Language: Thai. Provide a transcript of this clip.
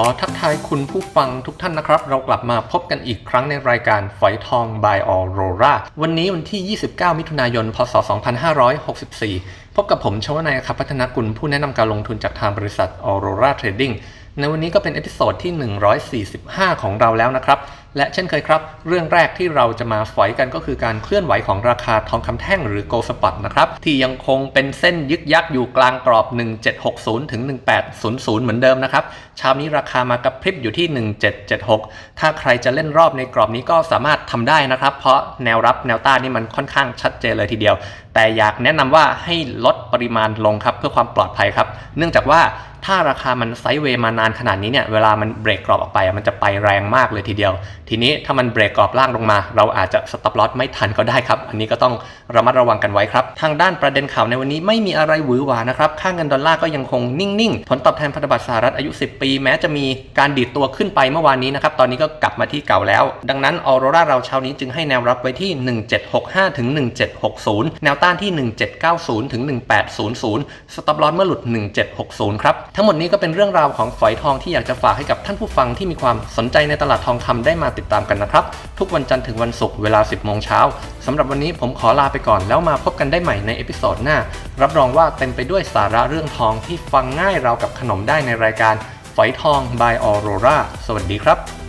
อทักทายคุณผู้ฟังทุกท่านนะครับ เรากลับมาพบกันอีกครั้งในรายการฝอยทอง by Aurora วันนี้วันที่ 29 มิถุนายน พศ 2564 พบกับผมชวนายครับพัฒนกุลผู้แนะนำการลงทุนจากทางบริษัท Aurora Trading ในวันนี้ก็เป็นเอพิโซดที่ 145 ของเราแล้วนะครับ และเช่นเคยครับ เรื่องแรกที่เราจะมาฝอยกันก็คือการเคลื่อนไหวของราคาทองคำแท่งหรือ Gold Spot นะครับ ที่ยังคงเป็นเส้นยึกยักอยู่กลางกรอบ 1760 ถึง 1800 เหมือนเดิมนะครับเช้านี้ราคามากระพริบอยู่ที่ 1776 ถ้าใครจะเล่นรอบในกรอบนี้ก็สามารถทำได้นะครับ เพราะแนวรับแนวต้านนี่มันค่อนข้างชัดเจนเลยทีเดียว แต่อยากแนะนำว่าให้ลดปริมาณลงครับเพื่อความปลอดภัยครับ เนื่องจากว่าถ้าราคามันไซด์เวย์มานานขนาดนี้เนี่ยเวลามันเบรกกรอบออกไปมันจะไปแรงมากเลยทีเดียวทีนี้ถ้ามันเบรกกรอบล่างลงมา เราอาจจะสต็อปลอสไม่ทันก็ได้ครับ อันนี้ก็ต้องระมัดระวังกันไว้ครับ ทางด้านประเด็นข่าวในวันนี้ไม่มีอะไรหวือหวานะครับ ค่าเงินดอลลาร์ก็ยังคงนิ่ง ๆ ผลตอบแทนพันธบัตรสหรัฐอายุ 10 ปี แม้จะมีการดีดตัวขึ้นไปเมื่อวานนี้นะครับ ตอนนี้ก็กลับมาที่เก่าแล้ว ดังนั้นออโรราเราเช้านี้จึงให้แนวรับไว้ที่ 1765ถึง1760 แนวต้านที่ 1790ถึง1800 สต็อปลอสเมื่อหลุด 1760 ครับ ทั้งหมดนี้ก็เป็นเรื่องราวของฝอยทองที่อยากจะฝากให้กับท่านผู้ฟังที่มีความสนใจในตลาดทองคำได้มาติดตามกันนะครับ ทุกวันจันทร์ถึงวันศุกร์เวลา 10 โมงเช้าสำหรับวันนี้ผมขอลาไปก่อนแล้วมาพบกันได้ใหม่ในเอพิโซดหน้า รับรองว่าเต็มไปด้วยสาระเรื่องทองที่ฟังง่ายราวกับขนมได้ในรายการฝอยทอง by Aurora สวัสดีครับ